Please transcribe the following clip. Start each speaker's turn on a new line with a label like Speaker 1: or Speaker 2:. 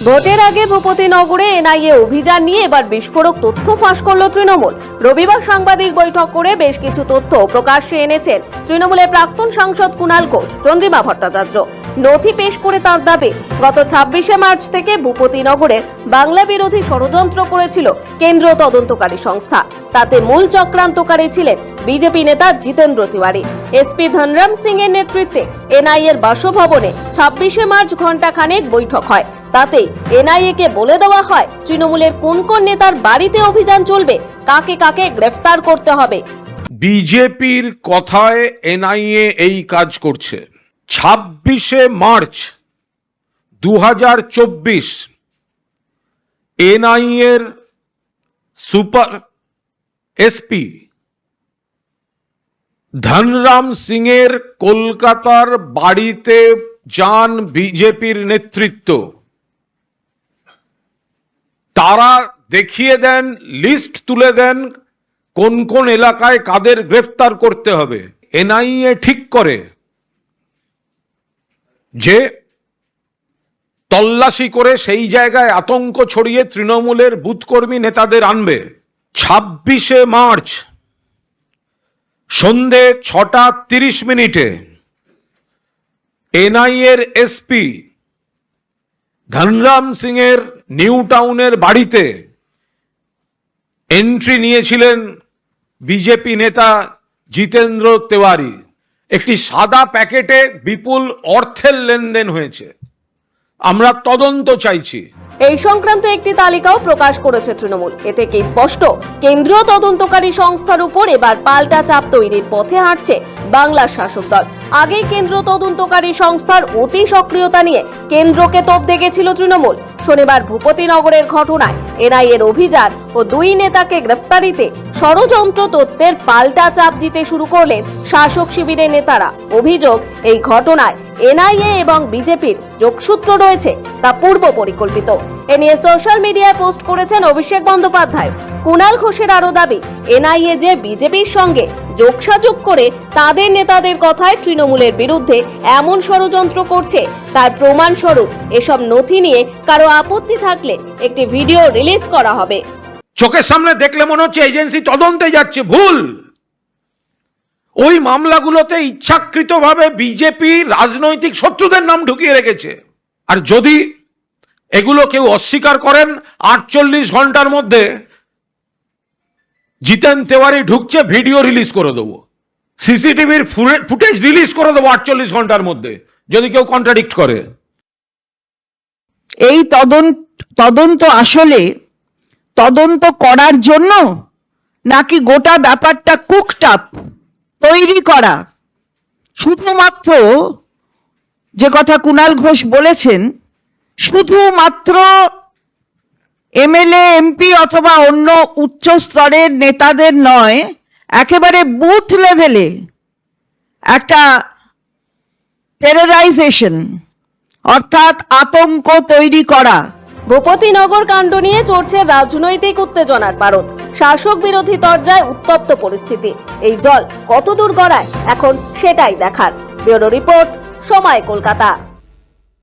Speaker 1: ভোটের আগে ভূপতিনগরে এনআইএ অভিযান নিয়ে এবার বিস্ফোরক তথ্য ফাঁস করল তৃণমূল। রবিবার সাংবাদিক বৈঠক করে বেশ কিছু তথ্য প্রকাশ্যে এনেছেন তৃণমূলের প্রাক্তন সাংসদ কুণাল ঘোষ চন্দ্রিমা ভট্টাচার্য। নথি পেশ করে তার দাবি, গত ছাব্বিশে মার্চ থেকে ভূপতিনগরে বাংলা বিরোধী ষড়যন্ত্র করেছিল কেন্দ্রীয় তদন্তকারী সংস্থা। তাতে মূল চক্রান্তকারী ছিলেন বিজেপি নেতা জিতেন্দ্র তিওয়ারি। এসপি ধনরাম সিং এর নেতৃত্বে এনআইএর বাসভবনে ছাব্বিশে মার্চ ঘণ্টাখানেক বৈঠক হয়। তাতে এনআইএ কে বলে দেওয়া হয়, তৃণমূলের কোন কোন নেতার বাড়িতে অভিযান চলবে, কাকে কাকে গ্রেফতার করতে হবে।
Speaker 2: বিজেপির কথায় এনআইএ এই কাজ করছে। ছাব্বিশে মার্চ দু হাজার চব্বিশ এনআইএর সুপার এসপি ধনরাম সিং এর কলকাতার বাড়িতে যান বিজেপির নেতৃত্ব। তারা দেখিয়ে দেন লিস্ট তুলে দেন, কোন কোন এলাকায় কাদের গ্রেফতার করতে হবে। এনআইএ ঠিক করে যে তল্লাশি করে সেই জায়গায় আতঙ্ক ছড়িয়ে তৃণমূলের বুথকর্মী নেতাদের আনবে। ছাব্বিশে মার্চ, সন্ধে ছটা তিরিশ মিনিটে, এনআইএর এসপি ধনরাম সিং এর নিউ টাউনের বাড়িতে এন্ট্রি নিয়েছিলেন বিজেপি নেতা জিতেন্দ্র তেওয়ারি। একটি সাদা প্যাকেটে বিপুল অর্থের লেনদেন হয়েছে। আমরা তদন্ত চাইছি।
Speaker 1: এই সংক্রান্ত একটি তালিকাও প্রকাশ করেছে তৃণমূল। এ থেকে স্পষ্ট? কেন্দ্রীয় তদন্তকারী সংস্থার উপর এবার পাল্টা চাপ তৈরির পথে হাঁটছে বাংলার শাসক দল। আগে কেন্দ্র তদন্তকারী সংস্থার অতি সক্রিয়তা নিয়ে কেন্দ্রকে তোপ দেখেছিল তৃণমূল। শনিবার ভূপতিনগরের ঘটনায় এনআইএর অভিযান ও দুই নেতাকে গ্রেফতারিতে ষড়যন্ত্র তত্ত্বের পাল্টা চাপ দিতে শুরু করলেন শাসক শিবিরের নেতারা। অভিযোগ, এই ঘটনায় এনআইএ এবং বিজেপির যোগসূত্র রয়েছে তা পূর্ব পরিকল্পিত। এ নিয়ে সোশ্যাল মিডিয়ায় পোস্ট করেছেন অভিষেক বন্দ্যোপাধ্যায়। কুণাল ঘোষের আরও দাবি, এনআইএ যে বিজেপির সঙ্গে যোগসাযোগ করে তাদের নেতাদের কথায় তৃণমূলের বিরুদ্ধে এমন ষড়যন্ত্র করছে, তার প্রমাণস্বরূপ এসব নথি নিয়ে কারও আপত্তি থাকলে একটি ভিডিও রিলিজ করা হবে।
Speaker 2: চোখের সামনে দেখলে মনে হচ্ছে এজেন্সি তদন্তে যাচ্ছে, ভুল! ওই মামলাগুলোতে ইচ্ছাকৃতভাবে বিজেপি রাজনৈতিক শত্রুদের নাম ঢুকিয়ে রেখেছে। আর যদি এগুলো কেউ অস্বীকার করেন, আটচল্লিশ ঘণ্টার মধ্যে জিতেন তেওয়ারি ঢুকছে, ভিডিও রিলিজ করে দেবো। সিসিটিভির ফুটেজ রিলিজ করে দেবো আটচল্লিশ ঘণ্টার মধ্যে, যদি কেউ কন্ট্রাডিক্ট করে।
Speaker 3: এই তদন্ত তদন্ত আসলে তদন্ত করার জন্য নাকি গোটা ব্যাপারটা কুকটাপ তৈরি করা? শুধুমাত্র যে কথা কুণাল ঘোষ বলেছেন, শুধুমাত্র এমএলএ এমপি অথবা অন্য উচ্চ স্তরের নেতাদের নয়, একেবারে বুথ লেভেলে একটা টেররাইজেশন অর্থাৎ আতঙ্ক তৈরি করা।
Speaker 1: ভূপতিনগর কাণ্ড নিয়ে চড়ছে রাজনৈতিক উত্তেজনার পারদ শাসক বিরোধী তরজায় উত্তপ্ত পরিস্থিতি। এই জল কত দূর গড়ায়, এখন সেটাই দেখার। ব্যুরো রিপোর্ট, সময় কলকাতা।